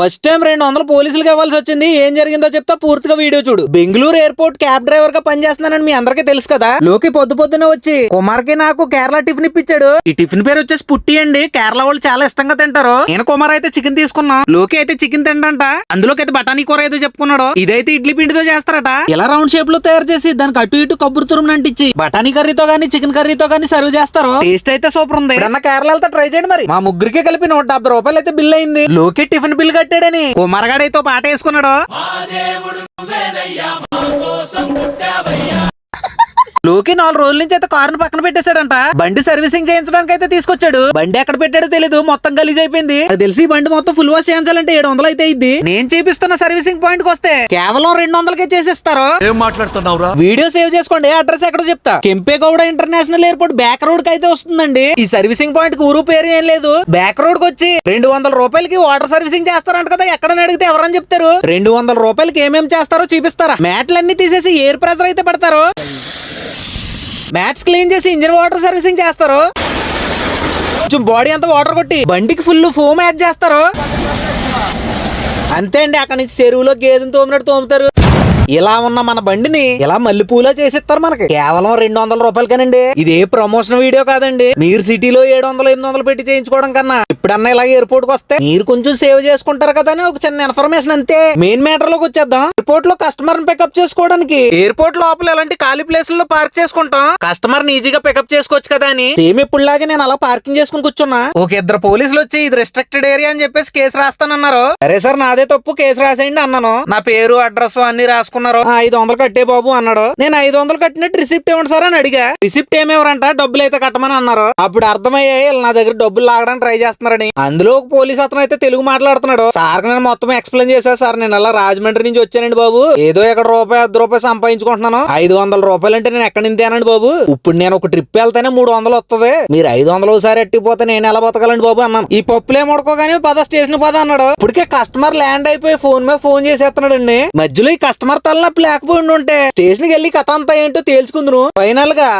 First time రెండు వందలు పోలీసులకు ఇవ్వాల్సి వచ్చింది. ఏం జరిగిందో చెప్తా పూర్తిగా వీడియో చూడు. బెంగళూరు ఎయిర్పోర్ట్ క్యాబ్ డ్రైవర్గా పనిచేస్తున్నానని మీ అందరికీ తెలుసు కదా? లోకి పొద్దు పొద్దున వచ్చి కుమార్కి నాకు కేరళ టిఫిన్ ఇప్పించాడు. ఈ టిఫిన్ పేరు వచ్చేసి పుట్టి అండి. కేరళ వాళ్ళు చాలా ఇష్టంగా తింటారు. నేను కుమార్ అయితే చికెన్ తీసుకున్నా. లోకి అయితే చికెన్ తింటంట అందులోకి అయితే బఠానీ కూర ఏదో చెప్పుకున్నాడు. ఇదైతే ఇడ్లీ పిండితో చేస్తారట. ఇలా రౌండ్ షేప్లో తయారు చేసి దానికి అటు ఇటు కబ్బురు తురుము అంటించి బఠానీ కర్రీతో గానీ చికెన్ కర్రీతో గానీ సర్వ్ చేస్తారు. టేస్ట్ అయితే సూపర్ ఉంది. అన్న కేరళతో ట్రై చేయండి మరి. మా ముగ్గురికి కలిపి నూట డెబ్బై రూపాయలు అయితే బిల్ అయింది. లోకి టిఫిన్ బిల్ పెట్టాడని. కుమారగాడైతే పాట వేసుకున్నాడు. లోకి నాలుగు రోజుల నుంచి అయితే కారుని పక్కన పెట్టేశాడంట. బండి సర్వీసింగ్ చేయించడానికి అయితే తీసుకొచ్చాడు. బండి ఎక్కడ పెట్టాడో తెలీదు మొత్తం గలీజ్ అయిపోయింది. అది తెలిసి బండి మొత్తం ఫుల్ వాష్ చేయించాలంటే ఏడు వందలు అయితే అయింది నేను చేపిస్తున్న సర్వీసింగ్ పాయింట్కి వస్తే కేవలం రెండు వందలకే చేసిస్తారు. ఏం మాట్లాడుతున్నావురా? వీడియో సేవ్ చేసుకోండి అడ్రస్ ఎక్కడో చెప్తా. కెంపేగౌడ ఇంటర్నేషనల్ ఎయిర్పోర్ట్ బ్యాక్ రోడ్కి అయితే వస్తుందండి. ఈ సర్వీసింగ్ పాయింట్కి ఊరు పేరు ఏం లేదు. బ్యాక్ రోడ్కి వచ్చి రెండు వందల రూపాయలకి వాటర్ సర్వీసింగ్ చేస్తారంట కదా ఎక్కడని అడిగితే ఎవరని చెప్తారు? రెండు వందల రూపాయలకి ఏమేం చేస్తారో చూపిస్తారా? మ్యాట్లన్నీ తీసేసి ఎయిర్ ప్రెషర్ అయితే పెడతారు. మ్యాట్స్ క్లీన్ చేసి ఇంజిన్ వాటర్ సర్వీసింగ్ చేస్తారు. కొంచెం బాడీ అంతా వాటర్ కొట్టి బండికి ఫుల్ ఫోమ్ యాడ్ చేస్తారు. అంతే అండి అక్కడి నుంచి చెరువులో గేదెని తోమినట్టు తోముతారు. ఇలా ఉన్న మన బండిని ఇలా మల్లెపూలా చేసిస్తారు మనకి. కేవలం రెండు వందల రూపాయలకేనండి. ఇది ఏ ప్రమోషన్ వీడియో కాదండి. మీరు సిటీలో ఏడు వందలు ఎనిమిది వందలు పెట్టి చేయించుకోవడం కన్నా. ఇప్పుడన్నా ఇలా ఎయిర్పోర్ట్కి వస్తే మీరు కొంచెం సేవ్ చేసుకుంటారు కదా అని ఒక చిన్న ఇన్ఫర్మేషన్ అంతే. మెయిన్ మ్యాటర్లోకి వచ్చేద్దాం. ఎయిర్పోర్ట్లో కస్టమర్ పికప్ చేసుకోవడానికి ఎయిర్పోర్ట్ లోపల ఎలాంటి ఖాళీ ప్లేస్లో పార్క్ చేసుకుంటాం. కస్టమర్ ఈజీగా పికప్ చేసుకోవచ్చు కదా అని. సేమ్ ఇప్పుడులాగే నేను అలా పార్కింగ్ చేసుకుని కూర్చున్నా. ఒక ఇద్దరు పోలీసులు వచ్చి ఇది రిస్ట్రిక్టెడ్ ఏరియా అని చెప్పేసి కేసు రాస్తానన్నారు. సరే సార్ నాదే తప్పు. కేసు రాసేయండి అన్నాను. నా పేరు అడ్రస్ అన్ని రాసుకున్నారు. ఐదు వందలు కట్టే బాబు అన్నాడు. నేను ఐదు వందలు కట్టినట్టు రిసిప్ట్ ఇవ్వండి సార్ అని అడిగా. రిసిప్ట్ ఏమేవరంట? డబ్బులు అయితే కట్టమని అన్నారు. అప్పుడు అర్థమయ్యాయి నా దగ్గర డబ్బులు లాగడానికి ట్రై చేస్తున్నారని. అందులో ఒక పోలీస్ అతను అయితే తెలుగు మాట్లాడుతున్నాడు. సార్ నేను మొత్తం ఎక్స్ప్లెయిన్ చేశా సార్. నేను అలా రాజమండ్రి నుంచి వచ్చానండి బాబు. ఏదో ఇక్కడ రూపాయి అర్ధ రూపాయి సంపాదించుకుంటున్నాను. ఐదు వందల రూపాయలు అంటే నేను ఎక్కడి నుంచి బాబు? ఇప్పుడు నేను ఒక ట్రిప్ వెళ్తేనే మూడు వందలు వస్తుంది మీరు ఐదు వందలు ఒకసారి ఎట్టిపోతే నేను ఎలా బతకాలండి బాబు అన్నాను. ఈ పప్పులే ముడుకోగానే పద స్టేషన్ పద అన్నాడు. ఇప్పటికే కస్టమర్ ల్యాండ్ అయిపోయి ఫోన్ మీద ఫోన్ చేసేస్తున్నాడు అండి మధ్యలో ఈ కస్టమర్ తలనొప్పి లేకపోయి ఉంటే స్టేషన్కి వెళ్ళి కథ అంతా ఏంటో తేల్చుకుందును. ఫైనల్గా